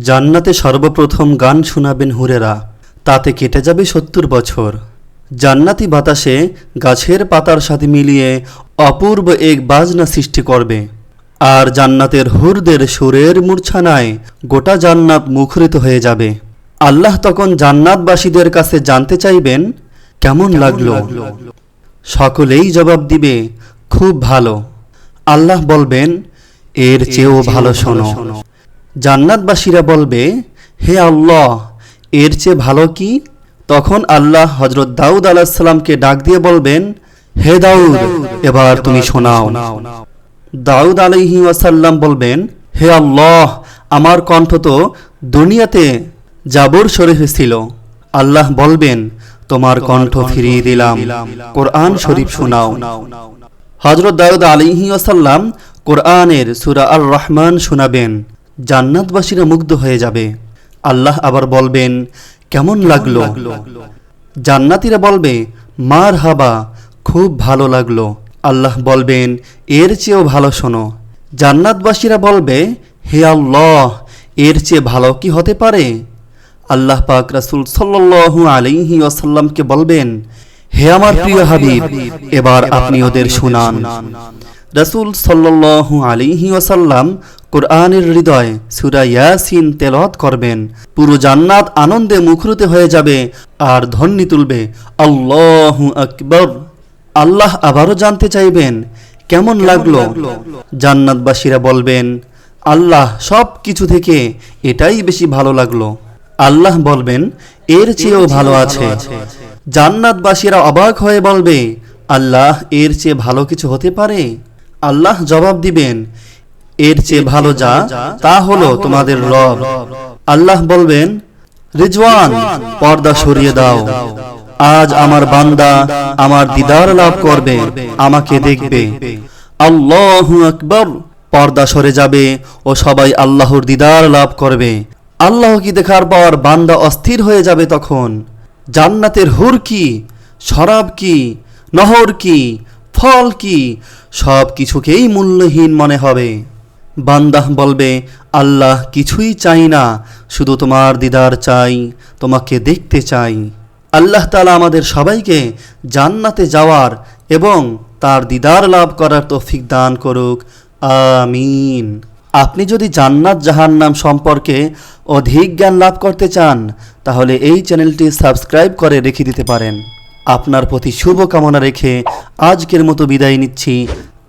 জান্নাতে সর্বপ্রথম গান শোনাবেন হুরেরা তাতে কেটে যাবে সত্তর বছর। জান্নাতি বাতাসে গাছের পাতার সাথে মিলিয়ে অপূর্ব এক বাজনা সৃষ্টি করবে। আর জান্নাতের হুরদের সুরের মূর্ছানায় গোটা জান্নাত মুখরিত হয়ে যাবে। আল্লাহ তখন জান্নাতবাসীদের কাছে জানতে চাইবেন কেমন লাগল? সকলেই জবাব দিবে খুব ভালো। আল্লাহ বলবেন এর চেয়েও ভালো শোনো। জান্নাতবাসীরা বলবে, হে আল্লাহ, এর চেয়ে ভালো কি? তখন আল্লাহ হজরত দাউদ আলাহিসাল্লামকে ডাক দিয়ে বলবেন, হে দাউদ, এবার তুমি শোনাও। দাউদ আলাইহি ওয়াসাল্লাম বলবেন, হে আল্লাহ, আমার কণ্ঠ তো দুনিয়াতে জাবর শরীফ ছিল। আল্লাহ বলবেন, তোমার কণ্ঠ ফিরিয়ে দিলাম। কোরআন শরীফ শোনাও। হজরত দাউদ আলিহি ওয়াসাল্লাম কোরআনের সুরা আর রহমান শোনাবেন। জান্নাতবাসীরা মুগ্ধ হয়ে যাবে। আল্লাহ আবার বলবেন কেমন লাগল? জান্নাতীরা বলবে মার হাবা খুব ভালো লাগল। আল্লাহ বলবেন এর চেয়েও ভালো শোনো। জান্নাতবাসীরা বলবে হে আল্লাহ এর চেয়ে ভালো কি হতে পারে? আল্লাহ পাক রাসুল সাল্লাল্লাহু আলাইহি ওয়াসাল্লামকে বলবেন হে আমার প্রিয় হাবিব এবার আপনি ওদের শুনান। রাসূল সাল্লাল্লাহু আলাইহি ওয়াসাল্লাম কোরআনের হৃদয় সূরা ইয়াসিন তেলাওয়াত করবেন। পুরো জান্নাত আনন্দে মুখরিত হয়ে যাবে আর ধ্বনি তুলবে। আল্লাহু আকবার। আল্লাহ আবারও জানতে চাইবেন কেমন লাগল? জান্নাতবাসীরা বলবেন আল্লাহ সব কিছু থেকে এটাই বেশি ভালো লাগল। আল্লাহ বলবেন এর চেয়েও ভালো আছে। জান্নাতবাসীরা অবাক হয়ে বলবে আল্লাহ এর চেয়ে ভালো কিছু হতে পারে? আল্লাহ জবাব দিবেন এর চেয়ে ভালো যা, তা হলো তোমাদের রব। আল্লাহ বলবেন, রিজওয়ান, পর্দা সরিয়ে দাও। আজ আমার বান্দা আমার দিদার লাভ করবে, আমাকে দেখবে। আল্লাহু আকবর, পর্দা সরে যাবে ও সবাই আল্লাহর দিদার লাভ করবে। আল্লাহ কি দেখার পর বান্দা অস্থির হয়ে যাবে তখন? জান্নাতের হুর কি? শরাব কি? নহর কি? ফল কি? সব কিছুকেই মূল্যহীন মনে হবে। বান্দাহ বলবে, আল্লাহ কিছুই চাই না, শুধু তোমার দিদার চাই, তোমাকে দেখতে চাই। আল্লাহ তালা আমাদের সবাইকে জান্নাতে যাওয়ার এবং তার দিদার লাভ করার তৌফিক দান করুক। আমিন। আপনি যদি জান্নাত জাহান্নাম সম্পর্কে অধিক জ্ঞান লাভ করতে চান, তাহলে এই চ্যানেলটি সাবস্ক্রাইব করে রেখে দিতে পারেন। আপনার প্রতি শুভ কামনা রেখে আজকের মতো বিদায় নিচ্ছি।